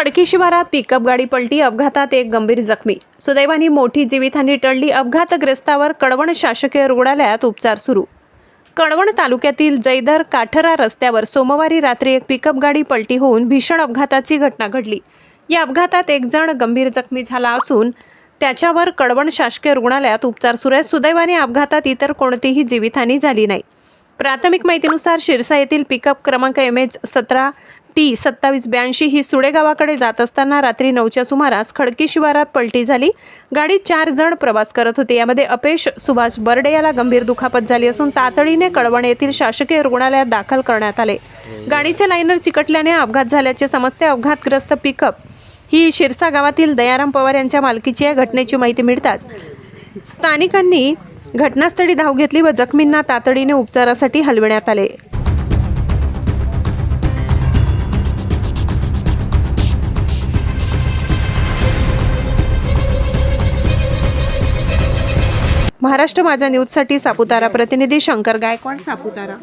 खडकी शिवारात पिकअप गाडी पलटी अपघातात एक गंभीर जखमी. सुदैवाने मोठी जीवितहानी टळली. अपघातग्रस्तावर कळवण शासकीय रुग्णालयात उपचार सुरू. कळवण तालुक्यातील जैदर काठरा रस्त्यावर सोमवारी रात्री एक पिकअप गाडी पलटी होऊन भीषण अपघाताची घटना घडली. या अपघातात एक जण गंभीर जखमी झाला असून त्याच्यावर कळवण शासकीय रुग्णालयात उपचार सुरू आहे सुदैवाने अपघातात इतर कोणतीही जीवितहानी झाली नाही. प्राथमिक माहितीनुसार शिरसा येथील पिकअप क्रमांक एम एच सतरा टी सत्तावीस ब्याऐंशी ही सुडे गावाकडे जात असताना रात्री नऊच्या सुमारास खडकी शिवारात पलटी झाली. गाडीत चार जण प्रवास करत होते. यामध्ये अपेश सुभाष बर्डे याला गंभीर दुखापत झाली असून तातडीने कळवण येथील शासकीय रुग्णालयात दाखल करण्यात आले. गाडीचे लायनर चिकटल्याने अपघात झाल्याचे समजते अपघातग्रस्त पिकअप ही शिरसा गावातील दयाराम पवार यांच्या मालकीची या घटनेची माहिती मिळताच स्थानिकांनी घटनास्थळी धाव घेतली व जखमींना तातडीने उपचारासाठी हलविण्यात आले. महाराष्ट्र माझा न्यूजसाठी सापुतारा प्रतिनिधी शंकर गायकवाड सापुतारा.